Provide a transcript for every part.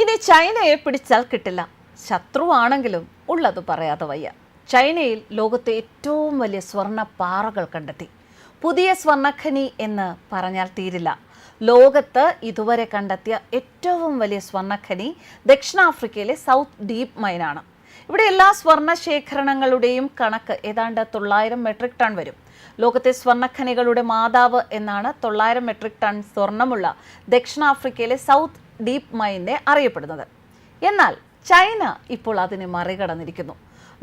ഇനി ചൈനയെ പിടിച്ചാൽ കിട്ടില്ല. ശത്രുവാണെങ്കിലും ഉള്ളത് പറയാതെ വയ്യ. ചൈനയിൽ ലോകത്തെ ഏറ്റവും വലിയ സ്വർണ പാറകൾ കണ്ടെത്തി. പുതിയ സ്വർണഖനി എന്ന് പറഞ്ഞാൽ തീരില്ല. ലോകത്ത് ഇതുവരെ കണ്ടെത്തിയ ഏറ്റവും വലിയ സ്വർണഖനി ദക്ഷിണാഫ്രിക്കയിലെ സൗത്ത് ഡീപ് മൈനാണ്. ഇവിടെ എല്ലാ സ്വർണ ശേഖരണങ്ങളുടെയും കണക്ക് ഏതാണ്ട് തൊള്ളായിരം മെട്രിക് ടൺ വരും. ലോകത്തെ സ്വർണഖനികളുടെ മാതാവ് എന്നാണ് തൊള്ളായിരം മെട്രിക് ടൺ സ്വർണമുള്ള ദക്ഷിണാഫ്രിക്കയിലെ സൗത്ത് ഡീപ് മൈനെ അറിയപ്പെടുന്നത്. എന്നാൽ ചൈന ഇപ്പോൾ അതിനെ മറികടന്നിരിക്കുന്നു.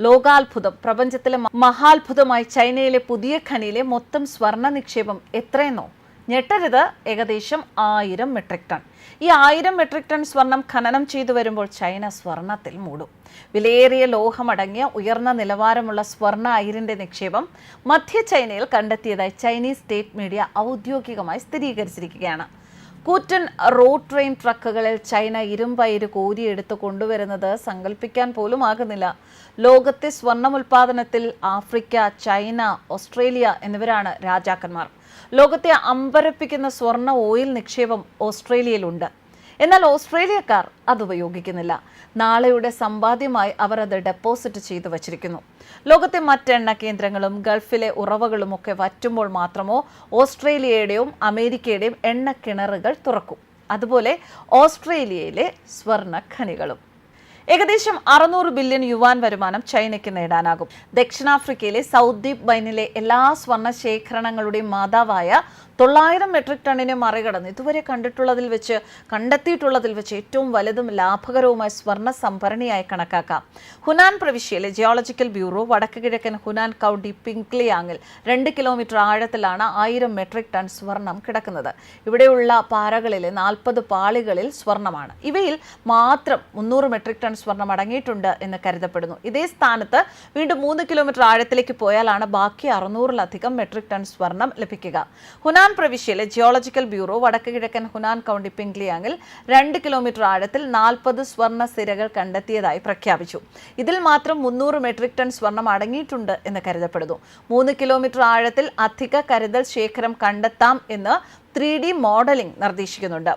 ലോകാത്ഭുതം പ്രപഞ്ചത്തിലെ മഹാത്ഭുതമായി ചൈനയിലെ പുതിയ ഖനിയിലെ മൊത്തം സ്വർണ നിക്ഷേപം എത്രയെന്നോ ഞെട്ടരുത്. ഏകദേശം ആയിരം മെട്രിക് ടൺ ഈ ആയിരം മെട്രിക് ടൺ സ്വർണം ഖനനം ചെയ്തു വരുമ്പോൾ ചൈന സ്വർണത്തിൽ മൂടും. വിലയേറിയ ലോഹമടങ്ങിയ ഉയർന്ന നിലവാരമുള്ള സ്വർണ അയിരിന്റെ നിക്ഷേപം മധ്യ ചൈനയിൽ കണ്ടെത്തിയതായി ചൈനീസ് സ്റ്റേറ്റ് മീഡിയ ഔദ്യോഗികമായി സ്ഥിരീകരിച്ചിരിക്കുകയാണ്. കൂറ്റൻ റോഡ് ട്രെയിൻ ട്രക്കുകളിൽ ചൈന ഇരുമ്പയിര് കോരിയെടുത്ത് കൊണ്ടുവരുന്നത് സങ്കല്പിക്കാൻ പോലും ആകുന്നില്ല. ലോകത്തെ സ്വർണം ഉൽപാദനത്തിൽ ആഫ്രിക്ക ചൈന ഓസ്ട്രേലിയ എന്നിവരാണ് രാജാക്കന്മാർ. ലോകത്തെ അമ്പരപ്പിക്കുന്ന സ്വർണ ഓയിൽ നിക്ഷേപം ഓസ്ട്രേലിയയിലുണ്ട്. എന്നാൽ ഓസ്ട്രേലിയക്കാർ അത് ഉപയോഗിക്കുന്നില്ല. നാളെയുടെ സമ്പാദ്യമായി അവർ അത് ഡെപ്പോസിറ്റ് ചെയ്തു വച്ചിരിക്കുന്നു. ലോകത്തെ മറ്റെണ്ണ കേന്ദ്രങ്ങളും ഗൾഫിലെ ഉറവകളും ഒക്കെ വറ്റുമ്പോൾ മാത്രമോ ഓസ്ട്രേലിയയുടെയും അമേരിക്കയുടെയും എണ്ണ കിണറുകൾ തുറക്കും. അതുപോലെ ഓസ്ട്രേലിയയിലെ സ്വർണ ഖനികളും. ഏകദേശം അറുന്നൂറ് ബില്യൺ യുവാൻ വരുമാനം ചൈനയ്ക്ക് നേടാനാകും. ദക്ഷിണാഫ്രിക്കയിലെ സൗദ്ദീപ് ദീപ് ബൈനിലെ എല്ലാ സ്വർണ ശേഖരണങ്ങളുടെയും മാതാവായ തൊള്ളായിരം മെട്രിക് ടണ്ണിനെ മറികടന്ന് ഇതുവരെ കണ്ടിട്ടുള്ളതിൽ വെച്ച് കണ്ടെത്തിയിട്ടുള്ളതിൽ വെച്ച് ഏറ്റവും വലുതും ലാഭകരവുമായ സ്വർണ സംഭരണിയായി കണക്കാക്കാം. ഹുനാൻ പ്രവിശ്യയിലെ ജിയോളജിക്കൽ ബ്യൂറോ വടക്ക് കിഴക്കൻ ഹുനാൻ കൗണ്ടി പിങ്ക്ലിയാങ്ങിൽ രണ്ട് കിലോമീറ്റർ ആഴത്തിലാണ് ആയിരം മെട്രിക് ടൺ സ്വർണം കിടക്കുന്നത്. ഇവിടെയുള്ള പാറകളിലെ നാൽപ്പത് പാളികളിൽ സ്വർണമാണ്. ഇവയിൽ മാത്രം മുന്നൂറ് മെട്രിക് ടൺ സ്വർണം അടങ്ങിയിട്ടുണ്ട് എന്ന് കരുതപ്പെടുന്നു. ഇതേ സ്ഥാനത്ത് വീണ്ടും മൂന്ന് കിലോമീറ്റർ ആഴത്തിലേക്ക് പോയാലാണ് ബാക്കി അറുന്നൂറിലധികം മെട്രിക് ടൺ സ്വർണം ലഭിക്കുക. ഹുനാൻ പ്രവിശ്യയിലെ ജിയോളജിക്കൽ ബ്യൂറോ വടക്ക് കിഴക്കൻ ഹുനാൻ കൗണ്ടി പിംഗ്ലിയാങ്ങിൽ രണ്ട് കിലോമീറ്റർ ആഴത്തിൽ നാൽപ്പത് സ്വർണ സിരകൾ കണ്ടെത്തിയതായി പ്രഖ്യാപിച്ചു. ഇതിൽ മാത്രം മുന്നൂറ് മെട്രിക് ടൺ സ്വർണം അടങ്ങിയിട്ടുണ്ട് എന്ന് കരുതപ്പെടുന്നു. മൂന്ന് കിലോമീറ്റർ ആഴത്തിൽ അധിക കരുതൽ ശേഖരം കണ്ടെത്താം എന്ന് ത്രീ ഡി മോഡലിംഗ് നിർദ്ദേശിക്കുന്നുണ്ട്.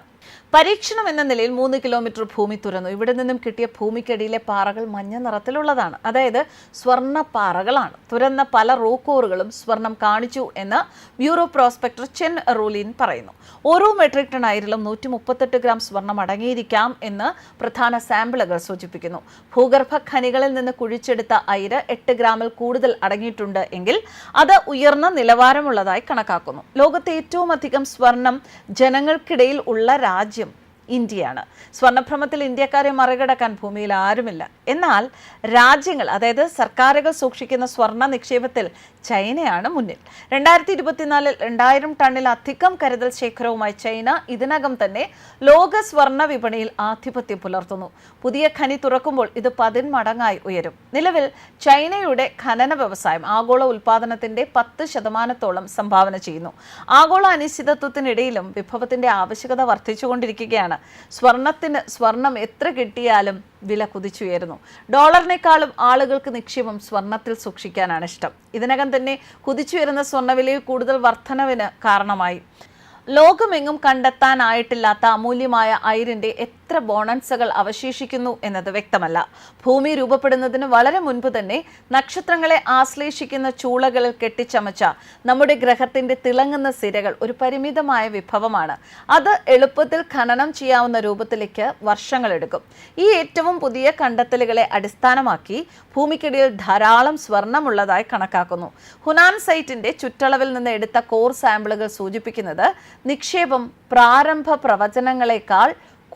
പരീക്ഷണം എന്ന നിലയിൽ മൂന്ന് കിലോമീറ്റർ ഭൂമി തുറന്നു ഇവിടെ നിന്നും കിട്ടിയ ഭൂമിക്കടിയിലെ പാറകൾ മഞ്ഞ നിറത്തിലുള്ളതാണ്. അതായത് സ്വർണ പാറകളാണ് തുറന്ന പല റോക്കോറുകളും സ്വർണം കാണിച്ചു എന്ന് ബ്യൂറോ പ്രോസ്പെക്ടർ ചെൻ റൂലിൻ പറയുന്നു. ഓരോ മെട്രിക് ടൺ അയിരിലും നൂറ്റി മുപ്പത്തെട്ട് ഗ്രാം സ്വർണം അടങ്ങിയിരിക്കാം എന്ന് പ്രധാന സാമ്പിളുകൾ സൂചിപ്പിക്കുന്നു. ഭൂഗർഭ ഖനികളിൽ നിന്ന് കുഴിച്ചെടുത്ത അയിര് എട്ട് ഗ്രാമിൽ കൂടുതൽ അടങ്ങിയിട്ടുണ്ട് എങ്കിൽ അത് ഉയർന്ന നിലവാരമുള്ളതായി കണക്കാക്കുന്നു. ലോകത്തെ ഏറ്റവും അധികം സ്വർണം ജനങ്ങൾക്കിടയിൽ ഉള്ള సాధ్యం ഇന്ത്യയാണ്. സ്വർണഭ്രമത്തിൽ ഇന്ത്യക്കാരെ മറികടക്കാൻ ഭൂമിയിൽ ആരുമില്ല. എന്നാൽ രാജ്യങ്ങൾ അതായത് സർക്കാരുകൾ സൂക്ഷിക്കുന്ന സ്വർണ നിക്ഷേപത്തിൽ ചൈനയാണ് മുന്നിൽ. രണ്ടായിരത്തി ഇരുപത്തിനാലിൽ രണ്ടായിരം ടണ്ണിലധികം കരുതൽ ശേഖരവുമായി ചൈന ഇതിനകം തന്നെ ലോക സ്വർണ വിപണിയിൽ ആധിപത്യം പുലർത്തുന്നു. പുതിയ ഖനി തുറക്കുമ്പോൾ ഇത് പതിന്മടങ്ങായി ഉയരും. നിലവിൽ ചൈനയുടെ ഖനന വ്യവസായം ആഗോള ഉൽപാദനത്തിന്റെ പത്ത് ശതമാനത്തോളം സംഭാവന ചെയ്യുന്നു. ആഗോള അനിശ്ചിതത്വത്തിനിടയിലും വിഭവത്തിന്റെ ആവശ്യകത വർദ്ധിച്ചുകൊണ്ടിരിക്കുകയാണ്. സ്വർണത്തിന് സ്വർണം എത്ര കിട്ടിയാലും വില കുതിച്ചുയരുന്നു. ഡോളറിനേക്കാളും ആളുകൾക്ക് നിക്ഷേപം സ്വർണത്തിൽ സൂക്ഷിക്കാനാണ് ഇഷ്ടം. ഇതിനകം തന്നെ കുതിച്ചുയരുന്ന സ്വർണവിലയിൽ കൂടുതൽ വർധനവിന് കാരണമായി. ലോകമെങ്ങും കണ്ടെത്താനായിട്ടില്ലാത്ത അമൂല്യമായ അയിരിന്റെ എത്ര ബോണൻസകൾ അവശേഷിക്കുന്നു എന്നത് വ്യക്തമല്ല. ഭൂമി രൂപപ്പെടുന്നതിന് വളരെ മുൻപ് തന്നെ നക്ഷത്രങ്ങളെ ആശ്ലേഷിക്കുന്ന ചൂളകളിൽ കെട്ടിച്ചമച്ച നമ്മുടെ ഗ്രഹത്തിന്റെ തിളങ്ങുന്ന സിരകൾ ഒരു പരിമിതമായ വിഭവമാണ്. അത് എളുപ്പത്തിൽ ഖനനം ചെയ്യാവുന്ന രൂപത്തിലേക്ക് വർഷങ്ങളെടുക്കും ഈ ഏറ്റവും പുതിയ കണ്ടെത്തലുകളെ അടിസ്ഥാനമാക്കി ഭൂമിക്കിടയിൽ ധാരാളം സ്വർണമുള്ളതായി കണക്കാക്കുന്നു. ഹുനാൻ സൈറ്റിന്റെ ചുറ്റളവിൽ നിന്ന് എടുത്ത കോർ സാമ്പിളുകൾ സൂചിപ്പിക്കുന്നത് നിക്ഷേപം പ്രാരംഭ പ്രവചനങ്ങളെക്കാൾ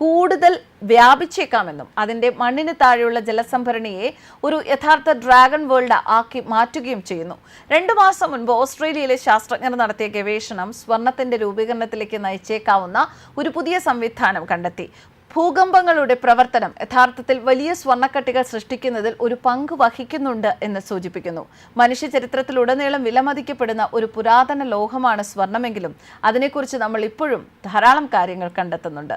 കൂടുതൽ വ്യാപിച്ചേക്കാമെന്നും അതിന്റെ മണ്ണിന് താഴെയുള്ള ജലസംഭരണിയെ ഒരു യഥാർത്ഥ ഡ്രാഗൺ വേൾഡ് ആക്കി മാറ്റുകയും ചെയ്യുന്നു. രണ്ടു മാസം മുൻപ് ഓസ്ട്രേലിയയിലെ ശാസ്ത്രജ്ഞർ നടത്തിയ ഗവേഷണം സ്വർണത്തിന്റെ രൂപീകരണത്തിലേക്ക് നയിച്ചേക്കാവുന്ന ഒരു പുതിയ സംവിധാനം കണ്ടെത്തി. ഭൂകമ്പങ്ങളുടെ പ്രവർത്തനം യഥാർത്ഥത്തിൽ വലിയ സ്വർണക്കട്ടികൾ സൃഷ്ടിക്കുന്നതിൽ ഒരു പങ്ക് വഹിക്കുന്നുണ്ട് എന്ന് സൂചിപ്പിക്കുന്നു. മനുഷ്യ ചരിത്രത്തിലുടനീളം വിലമതിക്കപ്പെടുന്ന ഒരു പുരാതന ലോഹമാണ് സ്വർണമെങ്കിലും അതിനെക്കുറിച്ച് നമ്മൾ ഇപ്പോഴും ധാരാളം കാര്യങ്ങൾ കണ്ടെത്തുന്നുണ്ട്.